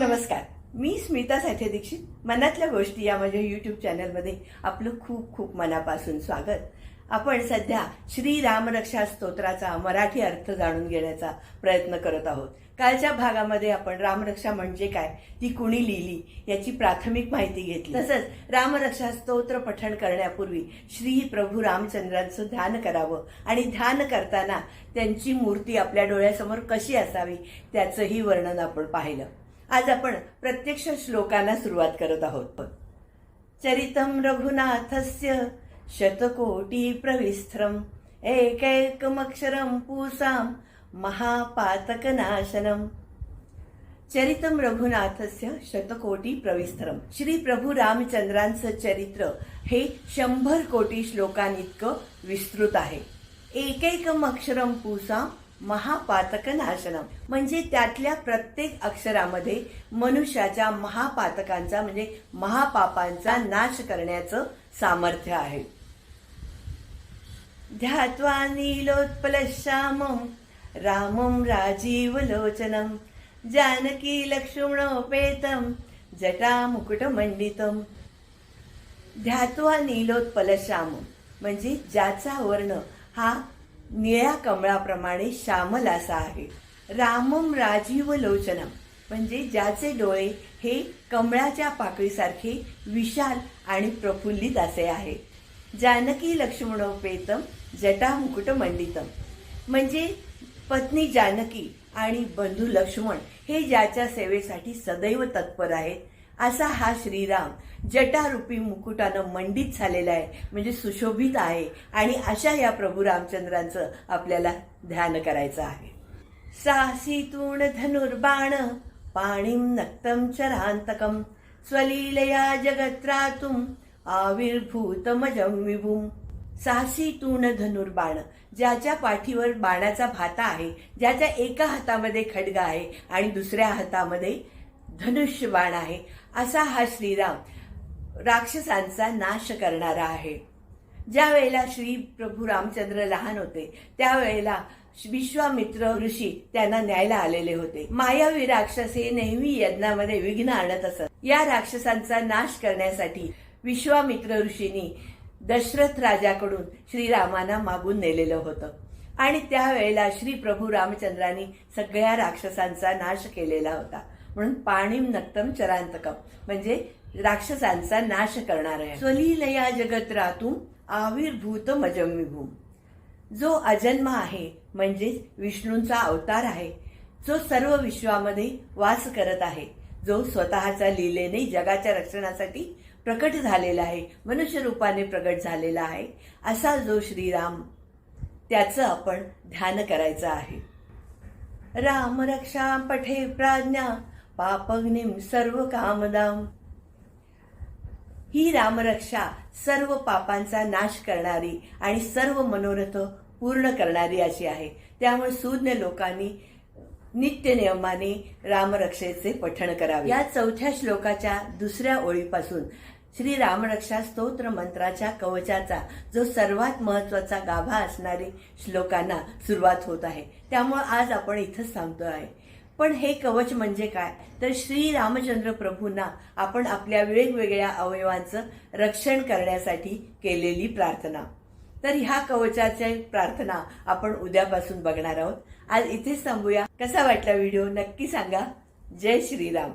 नमस्कार. मी स्मिता साठे दीक्षित. मनातल्या गोष्टी या माझ्या युट्यूब चॅनलमध्ये आपलं खूप खूप मनापासून स्वागत. आपण सध्या श्री रामरक्षा स्तोत्राचा मराठी अर्थ जाणून घेण्याचा प्रयत्न करत आहोत. कालच्या भागामध्ये आपण रामरक्षा म्हणजे काय ती कुणी लिहिली याची प्राथमिक माहिती घेतली. तसंच रामरक्षा स्तोत्र पठण करण्यापूर्वी श्री प्रभू रामचंद्रांचं ध्यान करावं आणि ध्यान करताना त्यांची मूर्ती आपल्या डोळ्यासमोर कशी असावी त्याचंही वर्णन आपण पाहिलं. आज आपण प्रत्यक्ष श्लोकांना सुरुवात करत आहोत. चरितं रघुनाथस्य शतकोटी प्रविस्त्रम एकैकमक्षरं पूसां महापातकनाशनम. चरितम रघुनाथस्य शतकोटी प्रविस्तरम श्री प्रभू रामचंद्रांचं चरित्र हे शंभर कोटी श्लोकांइतकं विस्तृत आहे. एकैकम अक्षरम पूसा महापातक नाशनम म्हणजे त्यातल्या प्रत्येक अक्षरामध्ये मनुष्याच्या महापातकांचा म्हणजे महापापांचा नाश करण्याचं सामर्थ्य आहे. ध्यात्वा नीलोत्पलश्यामं रामं राजीवलोचनं जानकी लक्ष्मणोपेतं जटामुकुटमण्डितं ध्यात्वा नीलोत्पलश्याम म्हणजे ज्याचा वर्ण हा निळ्या कमळाप्रमाणे श्यामल असा आहे. रामम राजीव लोचनम म्हणजे ज्याचे डोळे हे कमळाच्या पाकळीसारखे विशाल आणि प्रफुल्लित असे आहे. जानकी लक्ष्मणोपेतम जटा मुकुट मंडितम म्हणजे पत्नी जानकी आणि बंधू लक्ष्मण हे ज्याच्या सेवेसाठी सदैव तत्पर आहेत. असा हा श्रीराम जटारूपी मुकुटानं मंडित झालेला आहे म्हणजे सुशोभित आहे. आणि अशा या प्रभू रामचंद्रांचं आपल्याला ध्यान करायचं आहे. साहसीतूण धनुर्बाण पाणीम नक्तम चरांतकम स्वलीलया जगत्रातुम आविर्भूतमजम विभूम साहसी तूण धनुर्बाण ज्याच्या पाठीवर बाणाचा भाता आहे ज्याच्या एका हातामध्ये खडगा आहे आणि दुसऱ्या हातामध्ये धनुष्य बाण आहे. असा हा श्रीराम राक्षसांचा नाश करणारा आहे. ज्या वेळेला श्री प्रभू रामचंद्र लहान होते त्यावेळेला विश्वामित्र ऋषी त्यांना न्यायला आलेले होते. मायावी राक्षस हे नेहमी यज्ञामध्ये विघ्न आणत असत. या राक्षसांचा नाश करण्यासाठी विश्वामित्र ऋषींनी दशरथ राजाकडून श्रीरामांना मागून नेलेलं होतं. आणि त्यावेळेला श्री प्रभू रामचंद्रांनी सगळ्या राक्षसांचा नाश केलेला होता. म्हणून पाणीम नक्तम चरांतकम. म्हणजे राक्षसांचा नाश करणार आहे. स्वलीलया जगत्रातून आविर्भूत मजमिभूम जो अजन्म आहे म्हणजेच विष्णूंचा अवतार आहे जो सर्व विश्वामध्ये वास करत आहे जो स्वतःच्या लीलेने जगाच्या रक्षणासाठी प्रकट झालेला आहे मनुष्य रूपाने प्रकट झालेला आहे असा जो श्रीराम त्याचं आपण ध्यान करायचं आहे. राम रक्षा पठे प्राज्ञा पापग्निम सर्व कामदाम. ही रामरक्षा सर्व पापांचा नाश करणारी आणि सर्व मनोरथ पूर्ण करणारी अशी आहे. त्यामुळे सूज्ञ लोकांनी नित्य नियमाने रामरक्षेचे पठण करावे. या चौथ्या श्लोकाच्या दुसऱ्या ओळीपासून श्री रामरक्षा स्तोत्र मंत्राच्या कवचाचा जो सर्वात महत्त्वाचा गाभा असणारी श्लोकांना सुरुवात होत आहे. त्यामुळे आज आपण इथंच थांबतो आहे पण हे कवच म्हणजे काय? तर श्री रामचंद्र प्रभूंना आपण आपल्या वेगवेगळ्या अवयवांचं रक्षण करण्यासाठी केलेली प्रार्थना. तर ह्या कवचाच्या प्रार्थना आपण उद्यापासून बघणार आहोत. आज इथेच थांबूया. कसा वाटला व्हिडिओ नक्की सांगा. जय श्रीराम.